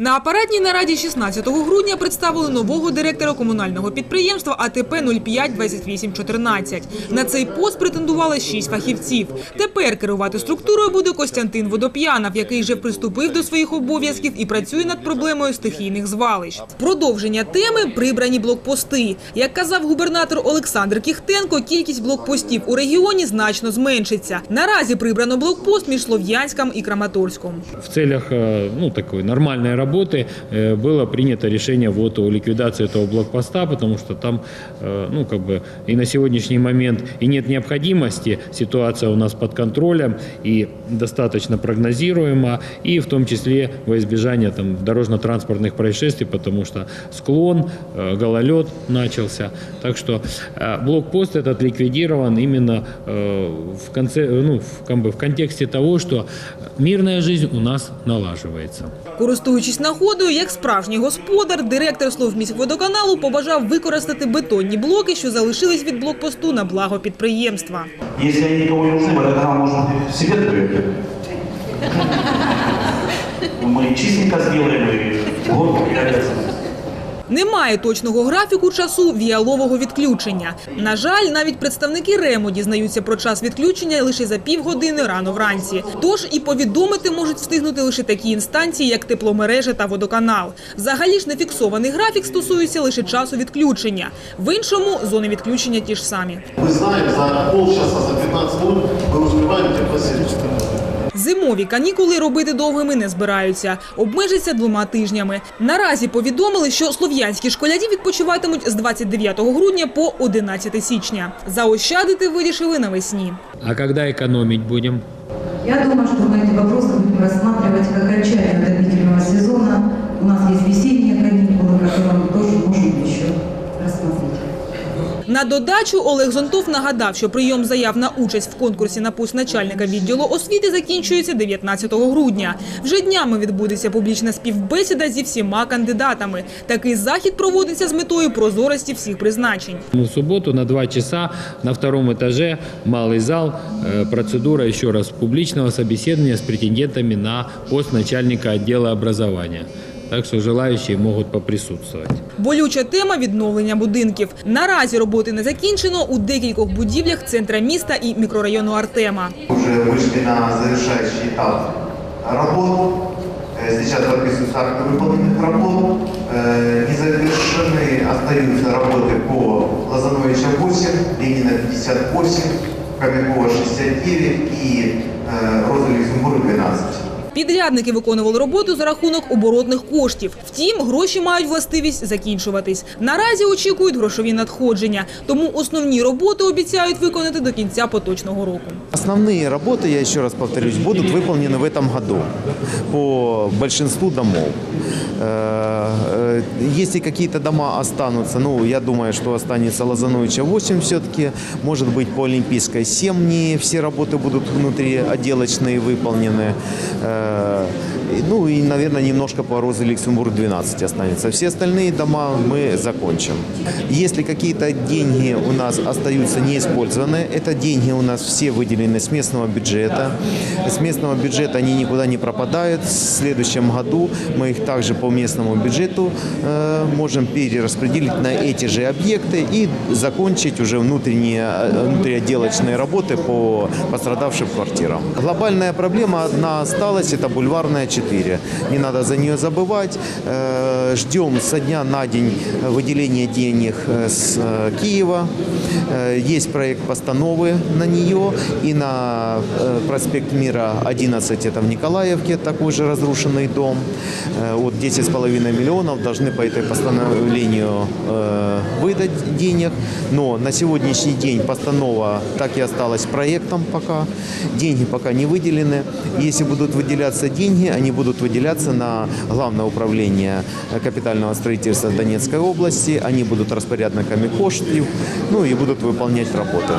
На апаратній нараді 16 грудня представили нового директора комунального підприємства АТП 052814. На цей пост претендували шість фахівців. Тепер керувати структурою буде Костянтин Водоп'янов, який вже приступив до своїх обов'язків і працює над проблемою стихійних звалищ. Продовження теми прибрані блокпости. Як казав губернатор Олександр Кіхтенко, кількість блокпостів у регіоні значно зменшиться. Наразі прибрано блокпост між Слов'янськом і Краматорськом. В целях э, ну, такой нормальной работы э, было принято решение вот о ликвидации этого блокпоста, потому что там, э, ну, как бы и на сегодняшний момент и нет необходимости, ситуация у нас под контролем и достаточно прогнозируема, и в том числе во избежание там дорожно-транспортных происшествий, потому что склон, э, гололед начался. Так что блокпост этот ликвидирован именно в конце, ну, в, как бы в контексте того, что мирная жизнь у нас налаживается. Користуючись нагодою, як справжній господар, директор Словміськводоканалу побажав використати бетонні блоки, що залишились від блокпосту на благо підприємства. Якщо я нікому не нужны, водоканал может их себе добавить. Мы чистенько зробимо і появится. Немає точного графіку часу віалового відключення. На жаль, навіть представники РЕМО дізнаються про час відключення лише за півгодини рано вранці. Тож і повідомити можуть встигнути лише такі інстанції, як тепломережа та водоканал. Взагалі ж нефіксований графік стосується лише часу відключення. В іншому зони відключення ті ж самі. Мы знаем, за полчаса, за 15 минут мы успеваем теплосеть. Зимові канікули робити довгими не збираються. Обмежаться двома тижнями. Наразі повідомили, що слов'янські школярі відпочиватимуть з 29 грудня по 11 січня. Заощадити вирішили навесні. А когда экономить будем? Я думаю, что мы эти вопросы будем рассматривать как окончание отопительного сезона. У нас есть весенние На додачу Олег Зонтов нагадав, що прийом заяв на участь в конкурсі на пост начальника відділу освіти закінчується 19 грудня. Вже днями відбудеться публічна співбесіда зі всіма кандидатами. Такий захід проводиться з метою прозорості всіх призначень. В субботу на два часа на втором этаже малый зал э, процедура еще раз публичного собеседования с претендентами на пост начальника отдела образования. Так что желающие могут поприсутствовать. Болюча тема відновлення будинків. Наразі роботи не закінчено у декількох будівлях центра міста і мікрорайону Артема. уже вышли на завершающий этап работ. Э, Сейчас подписываются акты выполненных работ. Э, Не завершены остаются работы по Лозановича 8, Ленина 58, Хомякова 69 и э, Роза Люксембург 12. Підрядники виконували роботу за рахунок оборотних коштів. Втім, гроші мають властивість закінчуватись. Наразі очікують грошові надходження, тому основні роботи обіцяють виконати до кінця поточного року. Основные работы, я еще раз повторюсь, будут выполнены в этом году по большинству домов. Э, э, Если какие-то дома останутся, ну, я думаю, что останется Лозановича 8 все-таки, может быть, по Олимпийской 7 не все работы будут внутри отделочные выполнены. uh, Ну и, наверное, немножко по Розы Люксембург 12 останется. Все остальные дома мы закончим. Если какие-то деньги у нас остаются неиспользованные, это деньги у нас все выделены с местного бюджета. С местного бюджета они никуда не пропадают. В следующем году мы их также по местному бюджету э, можем перераспределить на эти же объекты и закончить уже внутренние, э, внутриотделочные работы по пострадавшим квартирам. Глобальная проблема одна осталась, это бульварная 4. Не надо за нее забывать. Э, Ждем со дня на день выделения денег э, с э, Киева. Есть проект постановы на нее и на проспект Мира 11, это в Николаевке, такой же разрушенный дом. Вот 10,5 миллионов должны по этой постановлению выдать денег. Но на сегодняшний день постанова так и осталась проектом пока. Деньги пока не выделены. Если будут выделяться деньги, они будут выделяться на Главное управление э, капитального строительства Донецкой области. Они будут распорядниками коштів, ну и будут выполнять работы.